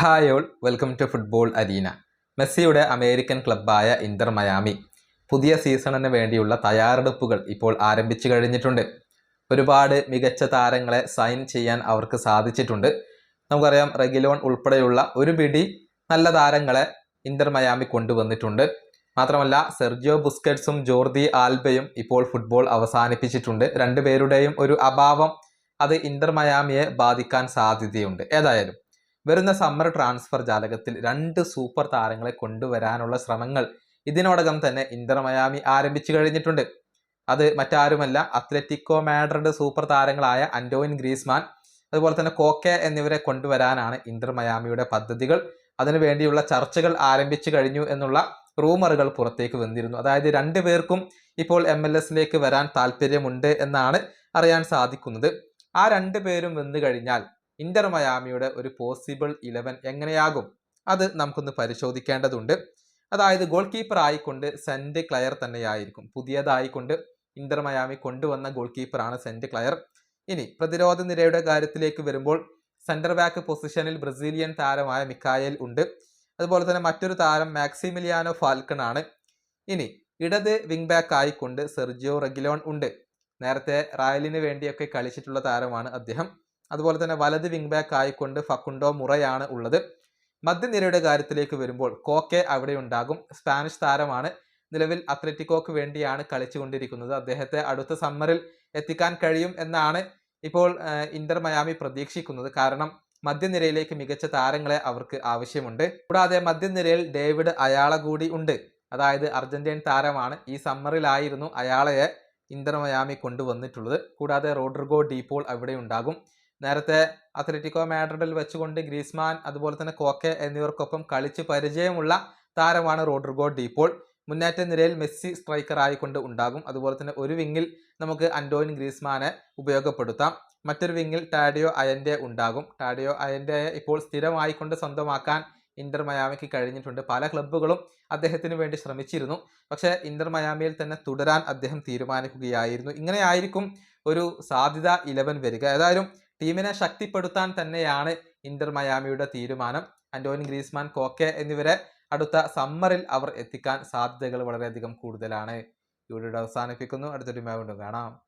Hi all welcome to football arena. മെസ്സിയുടെ American ക്ലബ്ബായ Inter Miami. പുതിയ സീസണിന് വേണ്ടിയുള്ള തയ്യാറെടുപ്പുകൾ ഇപ്പോൾ ആരംഭിച്ചു കഴിഞ്ഞിട്ടുണ്ട്. ഒരുപാട് മികച്ച താരങ്ങളെ സൈൻ ചെയ്യാൻ അവർക്ക് സാധിച്ചിട്ടുണ്ട്. നമുക്കറിയാം റെഗിലോൺ ഉൾപ്പെടെയുള്ള ഒരു പിടി നല്ല താരങ്ങളെ ഇന്റർ മയാമി കൊണ്ടുവന്നിട്ടുണ്ട്. മാത്രമല്ല സെർജിയോ ബുസ്കറ്റ്സും ജോർദി ആൽബയും ഇപ്പോൾ ഫുട്ബോൾ അവസാനിപ്പിച്ചിട്ടുണ്ട്. രണ്ടുപേരുടെയും ഒരു അഭാവം അത് ഇന്റർ മയാമിയെ ബാധിക്കാൻ സാധ്യതയുണ്ട്. ഏതായാലും വരുന്ന സമ്മർ ട്രാൻസ്ഫർ ജാലകത്തിൽ രണ്ട് സൂപ്പർ താരങ്ങളെ കൊണ്ടുവരാനുള്ള ശ്രമങ്ങൾ ഇതിനോടകം തന്നെ ഇന്റർ മയാമി ആരംഭിച്ചു കഴിഞ്ഞിട്ടുണ്ട്. അത് മറ്റാരുമല്ല അത്ലറ്റിക്കോ മാഡ്രിഡ് സൂപ്പർ താരങ്ങളായ അന്റോയിൻ ഗ്രീസ്മാൻ അതുപോലെ തന്നെ കോക്കെ എന്നിവരെ കൊണ്ടുവരാനാണ് ഇന്റർ മയാമിയുടെ പദ്ധതികൾ. അതിനുവേണ്ടിയുള്ള ചർച്ചകൾ ആരംഭിച്ചു കഴിഞ്ഞു എന്നുള്ള റൂമറുകൾ പുറത്തേക്ക് വന്നിരുന്നു. അതായത് രണ്ടു പേർക്കും ഇപ്പോൾ എം എൽ എസിലേക്ക് വരാൻ താല്പര്യമുണ്ട് എന്നാണ് അറിയാൻ സാധിക്കുന്നത്. ആ രണ്ടു പേരും വന്നു കഴിഞ്ഞാൽ ഇന്റർ മയാമിയുടെ ഒരു പോസിബിൾ ഇലവൻ എങ്ങനെയാകും? അത് നമുക്കൊന്ന് പരിശോധിക്കേണ്ടതുണ്ട്. അതായത് ഗോൾ കീപ്പർ ആയിക്കൊണ്ട് സെന്റ് ക്ലയർ തന്നെയായിരിക്കും. പുതിയതായിക്കൊണ്ട് ഇന്റർ മയാമി കൊണ്ടുവന്ന ഗോൾ കീപ്പറാണ് സെന്റ് ക്ലയർ. ഇനി പ്രതിരോധ നിരയുടെ കാര്യത്തിലേക്ക് വരുമ്പോൾ സെന്റർ ബാക്ക് പൊസിഷനിൽ ബ്രസീലിയൻ താരമായ മിക്കായൽ ഉണ്ട്. അതുപോലെ തന്നെ മറ്റൊരു താരം മാക്സിമിലിയാനോ ഫാൽക്കൺ ആണ്. ഇനി ഇടത് വിങ് ബാക്ക് ആയിക്കൊണ്ട് സെർജിയോ റെഗിലോൺ ഉണ്ട്. നേരത്തെ റായലിന് വേണ്ടിയൊക്കെ കളിച്ചിട്ടുള്ള താരമാണ് അദ്ദേഹം. അതുപോലെ തന്നെ വലത് വിങ് ബാക്ക് ആയിക്കൊണ്ട് ഫക്കുണ്ടോ മുറയാണ് ഉള്ളത്. മധ്യനിരയുടെ കാര്യത്തിലേക്ക് വരുമ്പോൾ കോക്കെ അവിടെ ഉണ്ടാകും. സ്പാനിഷ് താരമാണ്. നിലവിൽ അത്ലറ്റിക്കോക്ക് വേണ്ടിയാണ് കളിച്ചുകൊണ്ടിരിക്കുന്നത്. അദ്ദേഹത്തെ അടുത്ത സമ്മറിൽ എത്തിക്കാൻ കഴിയും എന്നാണ് ഇപ്പോൾ ഇന്റർ മയാമി പ്രതീക്ഷിക്കുന്നത്. കാരണം മധ്യനിരയിലേക്ക് മികച്ച താരങ്ങളെ അവർക്ക് ആവശ്യമുണ്ട്. കൂടാതെ മധ്യനിരയിൽ ഡേവിഡ് അയാള കൂടി ഉണ്ട്. അതായത് അർജന്റീൻ താരമാണ്. ഈ സമ്മറിലായിരുന്നു അയാളെ ഇന്റർ മയാമി കൊണ്ടുവന്നിട്ടുള്ളത്. കൂടാതെ റോഡ്രിഗോ ഡീപോൾ അവിടെ ഉണ്ടാകും. നേരത്തെ അത്ലറ്റിക്കോ മാഡ്രിഡിൽ വെച്ചുകൊണ്ട് ഗ്രീസ്മാൻ അതുപോലെ തന്നെ കോക്കെ എന്നിവർക്കൊപ്പം കളിച്ച് പരിചയമുള്ള താരമാണ് റോഡ്രിഗോ ഡീപോൾ മുന്നേറ്റ നിരയിൽ മെസ്സി സ്ട്രൈക്കർ ആയിക്കൊണ്ട് ഉണ്ടാകും. അതുപോലെ തന്നെ ഒരു വിങ്ങിൽ നമുക്ക് അന്റോയിൻ ഗ്രീസ്മാനെ ഉപയോഗപ്പെടുത്താം. മറ്റൊരു വിങ്ങിൽ ടാഡിയോ അയന്റെ ഉണ്ടാകും. ടാഡിയോ അയന്റെ ഇപ്പോൾ സ്ഥിരമായിക്കൊണ്ട് സ്വന്തമാക്കാൻ ഇന്റർ മയാമിക്ക് കഴിഞ്ഞിട്ടുണ്ട്. പല ക്ലബ്ബുകളും അദ്ദേഹത്തിന് വേണ്ടി ശ്രമിച്ചിരുന്നു. പക്ഷേ ഇന്റർ മയാമിയിൽ തന്നെ തുടരാൻ അദ്ദേഹം തീരുമാനിക്കുകയായിരുന്നു. ഇങ്ങനെയായിരിക്കും ഒരു സാധ്യത ഇലവൻ വരിക. ഏതായാലും ടീമിനെ ശക്തിപ്പെടുത്താൻ തന്നെയാണ് ഇന്റർ മയാമിയുടെ തീരുമാനം. അന്റോണി ഗ്രീസ്മാൻ കോക്കെ എന്നിവരെ അടുത്ത സമ്മറിൽ അവർ എത്തിക്കാൻ സാധ്യതകൾ വളരെയധികം കൂടുതലാണ്. ഇവിടെ അവസാനിപ്പിക്കുന്നു. അടുത്തൊരു വീണ്ടും കാണാം.